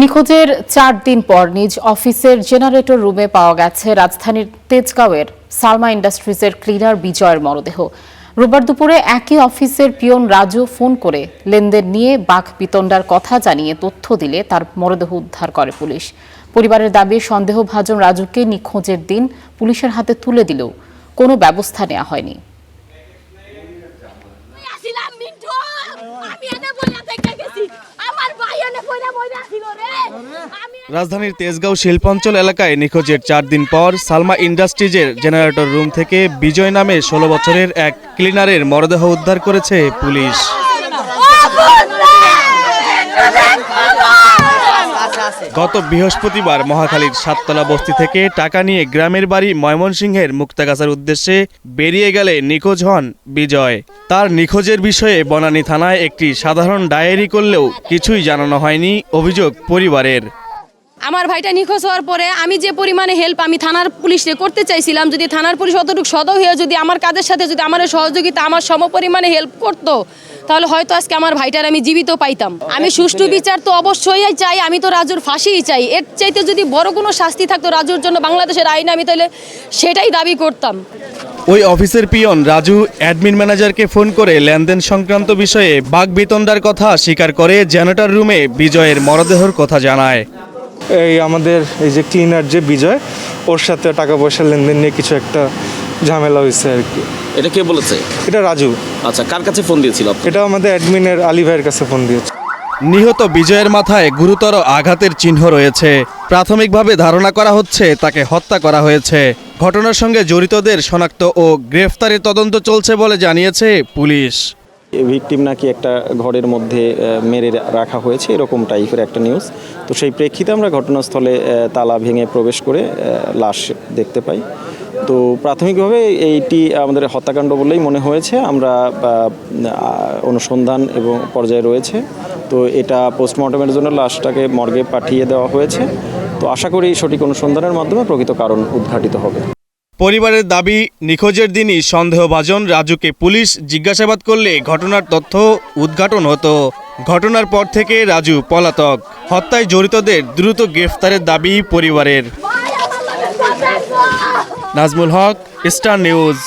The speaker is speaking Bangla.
নিখোঁজের চার দিন পর নিজ অফিসের জেনারেটর রুমে পাওয়া গেছে রাজধানীর তেজগাঁওয়ের সালমা ইন্ডাস্ট্রিজের ক্লিনার বিজয়ের মরদেহ। রোববার দুপুরে একই অফিসের পিয়ন রাজু ফোন করে লেনদেন নিয়ে বাঘ পিতণ্ডার কথা জানিয়ে তথ্য দিলে তার মরদেহ উদ্ধার করে পুলিশ। পরিবারের দাবি, সন্দেহভাজন রাজুকে নিখোঁজের দিন পুলিশের হাতে তুলে দিলেও কোনো ব্যবস্থা নেওয়া হয়নি। রাজধানীর তেজগাঁও শিল্পাঞ্চল এলাকায় নিখোঁজের চার দিন পর সালমা ইন্ডাস্ট্রিজের জেনারেটর রুম থেকে বিজয় নামে ষোলো বছরের এক ক্লিনারের মরদেহ উদ্ধার করেছে পুলিশ। গত বৃহস্পতিবার মহাখালীর সাততলা বস্তি থেকে টাকা নিয়ে গ্রামের বাড়ি ময়মনসিংহের মুক্তাগাছার উদ্দেশ্যে বেরিয়ে গেলে নিখোঁজ হন বিজয়। তার নিখোঁজের বিষয়ে বনানী থানায় একটি সাধারণ ডায়েরি করলেও কিছুই জানানো হয়নি অভিযোগ পরিবারের। আমার ভাইটা নিখোঁজ হওয়ার পরে আমি যে পরিমাণে হেল্প আমি থানার পুলিশে করতে চাইছিলাম যদি থানার পুলিশ অতটুকু সদয় হয়ে যদি আমার কাজের সাথে যদি আমার সহযোগিতা আমার সম পরিমাণে হেল্প করতো তাহলে হয়তো আজকে আমার ভাইটার আমি জীবিত পাইতাম। আমি সুষ্ঠু বিচার তো অবশ্যই চাই আমি তো রাজুর ফাঁসিই চাই। এর চাইতে যদি বড় কোনো শাস্তি থাকতো রাজুর জন্য বাংলাদেশের আইন আমি তাহলে সেটাই দাবি করতাম। ওই অফিসের পিয়ন রাজু অ্যাডমিন ম্যানেজারকে ফোন করে লেনদেন সংক্রান্ত বিষয়ে বাঘ বিতন্ডার কথা স্বীকার করে জেনারেটর রুমে বিজয়ের মরদেহর কথা জানায়। এই আমাদের এই যে ক্লিনার যে বিজয় ওর সাথে টাকা পয়সা লেনদেন নিয়ে কিছু একটা ঝামেলা হয়েছে আর কি। এটা কে বলেছে? এটা রাজু। আচ্ছা কার কাছে ফোন দিয়েছিল আপনি? এটা আমাদের অ্যাডমিনের আলী ভাইয়ের কাছে ফোন দিয়েছে। নিহত বিজয়ের মাথায় গুরুতর আঘাতের চিহ্ন রয়েছে। প্রাথমিকভাবে ধারণা করা হচ্ছে তাকে হত্যা করা হয়েছে। ঘটনার সঙ্গে জড়িতদের শনাক্ত ও গ্রেফতারের তদন্ত চলছে বলে জানিয়েছে পুলিশ। ভিকটিম নাকি একটা ঘরের মধ্যে মেরে রাখা হয়েছে, এরকম টাইপের একটা নিউজ তো সেই প্রেক্ষিতে আমরা ঘটনাস্থলে তালা ভেঙে প্রবেশ করে লাশ দেখতে পাই। তো প্রাথমিকভাবে এইটি আমাদের হত্যাকাণ্ড বলেই মনে হয়েছে। আমরা অনুসন্ধান এবং পর্যায়ে রয়েছে। তো এটা পোস্টমর্টমের জন্য লাশটাকে মর্গে পাঠিয়ে দেওয়া হয়েছে। তো আশা করি সঠিক অনুসন্ধানের মাধ্যমে প্রকৃত কারণ উদ্ঘাটিত হবে। পরিবারের দাবি, নিখোঁজের দিনই সন্দেহভাজন রাজুকে পুলিশ জিজ্ঞাসাবাদ করলে ঘটনার তথ্য উদ্ঘাটন হতো। ঘটনার পর থেকে রাজু পলাতক। হত্যায় জড়িতদের দ্রুত গ্রেফতারের দাবি পরিবারের। Nazmul Haque, Star News.